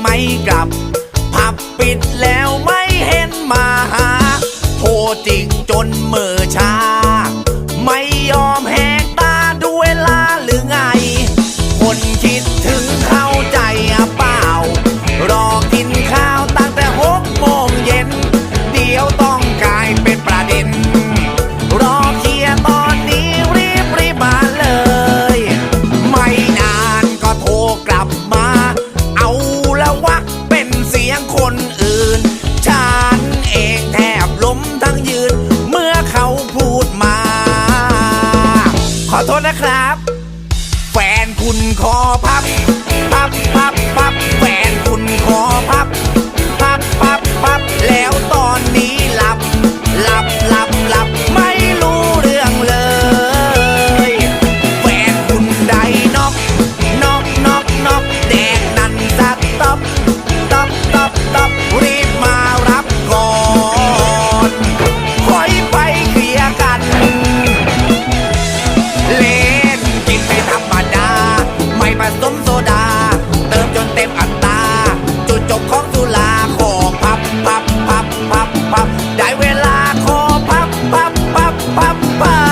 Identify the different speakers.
Speaker 1: ไม่กลับ ผับปิดแล้วไม่เห็นมาหา โทรจริงจนเหมือ คนอื่น ฉันเองแทบล้มทั้งยืน เมื่อเขาพูดมา ขอโทษนะครับ แฟนคุณคอพับ 爸爸。